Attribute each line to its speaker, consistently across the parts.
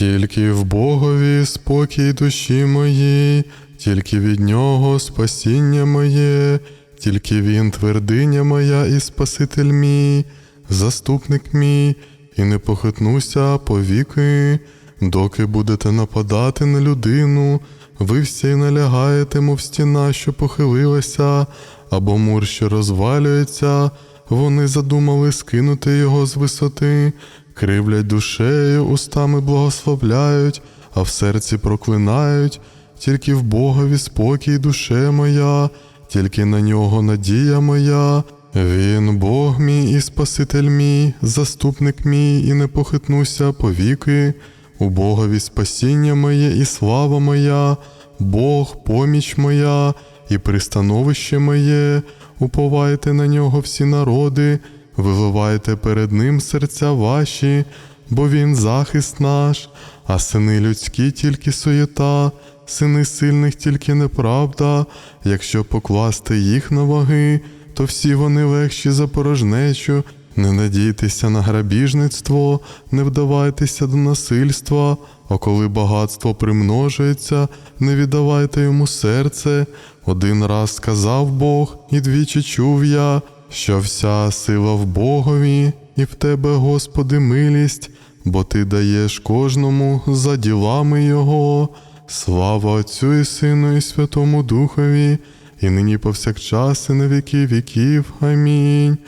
Speaker 1: Тільки в Богові спокій душі моїй, тільки від Нього спасіння моє, тільки Він твердиня моя і Спаситель мій, заступник мій, і не похитнуся повіки, доки будете нападати на людину, ви всі налягаєте, мов стіна, що похилилася, або мур, що розвалюється, вони задумали скинути його з висоти, кривлять душею, устами благословляють, а в серці проклинають, тільки в Богові спокій душе моя, тільки на нього надія моя. Він Бог мій і Спаситель мій, заступник мій, і не похитнуся повіки. У Богові спасіння моє і слава моя, Бог, поміч моя і пристановище моє, уповайте на нього всі народи, виливайте перед ним серця ваші, бо він захист наш, а сини людські тільки суєта, сини сильних тільки неправда, якщо покласти їх на ваги, то всі вони легші за порожнечу. Не надійтеся на грабіжництво, не вдавайтеся до насильства, а коли багатство примножується, не віддавайте йому серце. Один раз сказав Бог, і двічі чув я, що вся сила в Богові, і в тебе, Господи, милість, бо Ти даєш кожному за ділами Його. Слава Отцю і Сину, і Святому Духові, і нині повсякчас, і на віки віків. Амінь.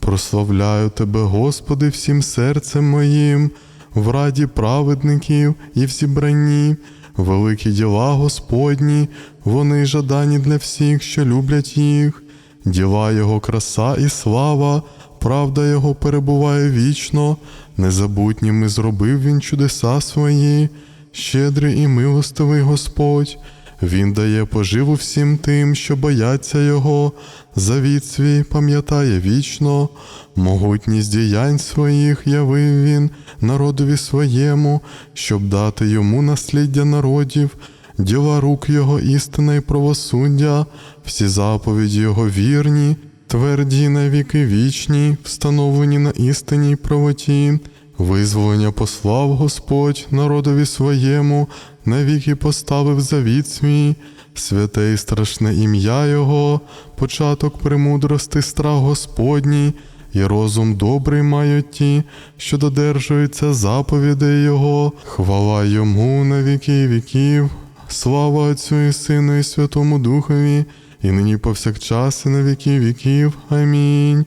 Speaker 1: Прославляю Тебе, Господи, всім серцем моїм, в раді праведників і в зібранні, великі діла Господні, вони жадані для всіх, що люблять їх, діла Його краса і слава, правда Його перебуває вічно, незабутніми зробив Він чудеса свої, щедрий і милостивий Господь. Він дає поживу всім тим, що бояться Його, завіт свій пам'ятає вічно, могутність діянь своїх явив він народові своєму, щоб дати йому насліддя народів, діла рук Його істина і правосуддя, всі заповіді Його вірні, тверді на віки вічні, встановлені на істині й правоті. Визволення послав Господь народові своєму, навіки поставив завіт свій, святе і страшне ім'я Його, початок премудрости страх Господній, і розум добрий мають ті, що додержуються заповідей Його, хвала йому на віки віків, слава Отцю і Сину, і Святому Духові, і нині повсякчас, і на віки віків. Амінь.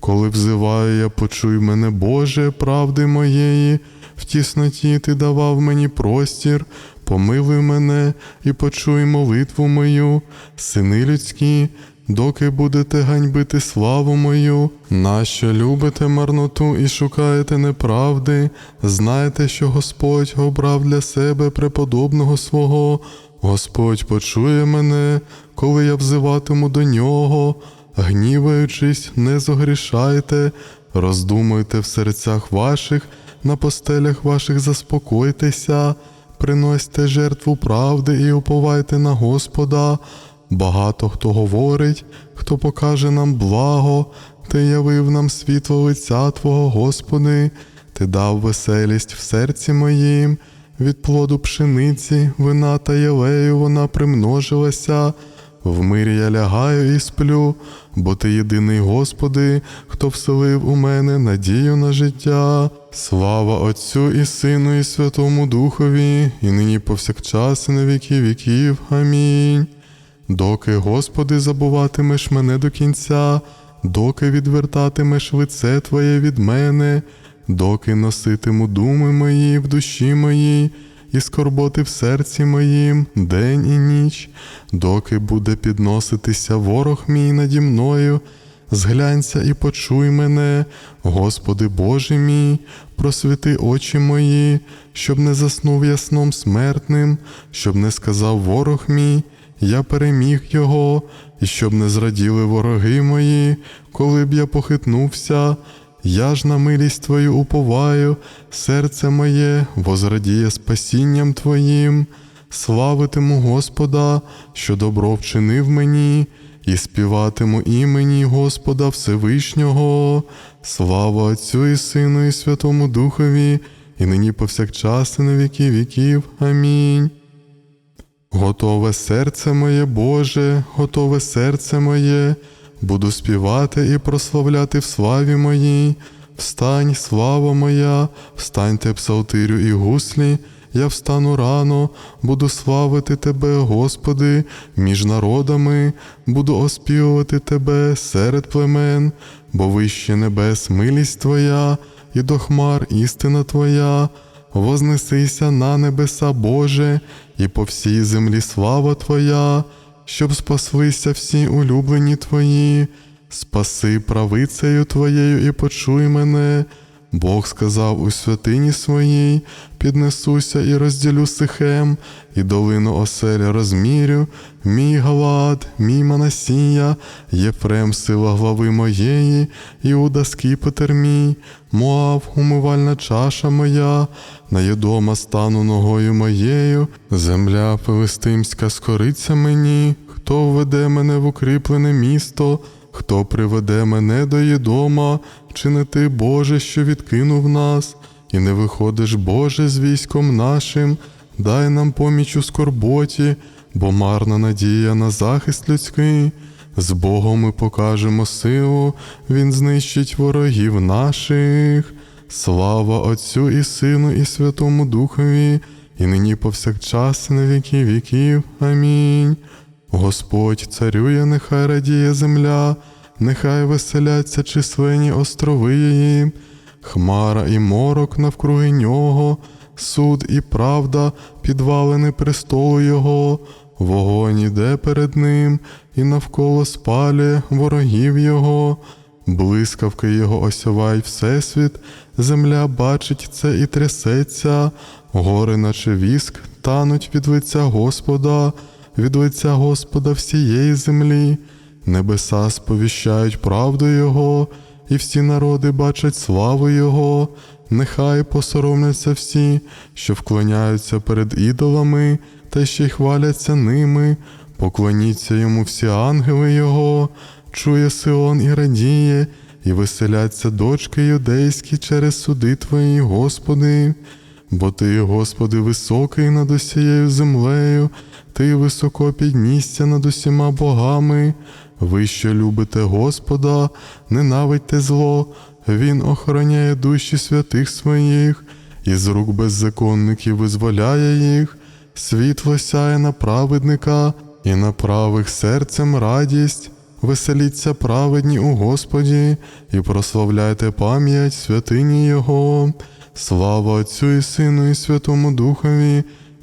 Speaker 1: Коли взиваю я, почуй мене, Боже, правди моєї, в тісноті ти давав мені простір, помилуй мене і почуй молитву мою, сини людські, доки будете ганьбити славу мою, нащо любите марноту і шукаєте неправди, знайте, що Господь обрав для себе преподобного свого, Господь почує мене, коли я взиватиму до нього. Гніваючись, не зогрішайте, роздумуйте в серцях ваших, на постелях ваших заспокойтеся, приносьте жертву правди і уповайте на Господа. Багато хто говорить, хто покаже нам благо, ти явив нам світло лиця Твого, Господи, Ти дав веселість в серці моїм, від плоду пшениці, вина та єлею вона примножилася. В мирі я лягаю і сплю, бо ти єдиний Господи, хто вселив у мене надію на життя. Слава Отцю і Сину, і Святому Духові, і нині повсякчас, і на віки віків. Амінь. Доки, Господи, забуватимеш мене до кінця, доки відвертатимеш лице Твоє від мене, доки носитиму думи мої в душі моїй і скорботи в серці моїм день і ніч, доки буде підноситися ворог мій наді мною, зглянься і почуй мене, Господи Боже мій, просвіти очі мої, щоб не заснув я сном смертним, щоб не сказав ворог мій, я переміг його, і щоб не зраділи вороги мої, коли б я похитнувся. Я ж на милість Твою уповаю, серце моє возрадіє спасінням Твоїм, славитиму Господа, що добро вчинив мені, і співатиму імені Господа Всевишнього, слава Отцю і Сину, і Святому Духові, і нині повсякчас і на віки віків. Амінь. Готове серце моє Боже, готове серце моє, буду співати і прославляти в славі моїй. Встань, слава моя, встаньте псалтирю і гуслі, я встану рано, буду славити Тебе, Господи, між народами, буду оспівувати Тебе серед племен, бо вище небес милість Твоя, і до хмар істина Твоя. Вознесися на небеса, Боже, і по всій землі слава Твоя, щоб спаслися всі улюблені Твої, спаси правицею Твоєю і почуй мене. Бог сказав у святині своїй, піднесуся і розділю сихем, і долину оселя розмірю, мій Галад, мій Манасія, Єфрем, сила глави моєї, Іуда скіпетр мій, Моав, умивальна чаша моя, на Єдома стану ногою моєю, земля филистимська скориться мені, хто введе мене в укріплене місто, хто приведе мене до Єдома, чи не ти, Боже, що відкинув нас, і не виходиш, Боже, з військом нашим, дай нам поміч у скорботі, бо марна надія на захист людський. З Богом ми покажемо силу, Він знищить ворогів наших. Слава Отцю і Сину, і Святому Духові, і нині повсякчас, на віки віків. Амінь. Господь царює, нехай радіє земля, нехай веселяться численні острови хмара і морок навкруги нього, суд і правда підвалини престолу Його, вогонь іде перед ним, і навколо спалює ворогів Його. Блискавки його осявають всесвіт, земля бачить це і трясеться, гори, наче віск, тануть від лиця Господа, від лиця Господа всієї землі, небеса сповіщають правду Його, і всі народи бачать славу Його, нехай посоромляться всі, що вклоняються перед ідолами, та ще й хваляться ними, поклоніться йому всі ангели Його, чує Сион і радіє, і веселяться дочки юдейські через суди Твої, Господи. Бо Ти, Господи, високий над усією землею, Ти високо піднісся над усіма богами. Ви, що любите Господа, ненавидьте зло, Він охороняє душі святих своїх, і з рук беззаконників визволяє їх, світло сяє на праведника, і на правих серцем радість. Веселіться праведні у Господі, і прославляйте пам'ять святині Його. Слава Отцю і Сину, і Святому Духові,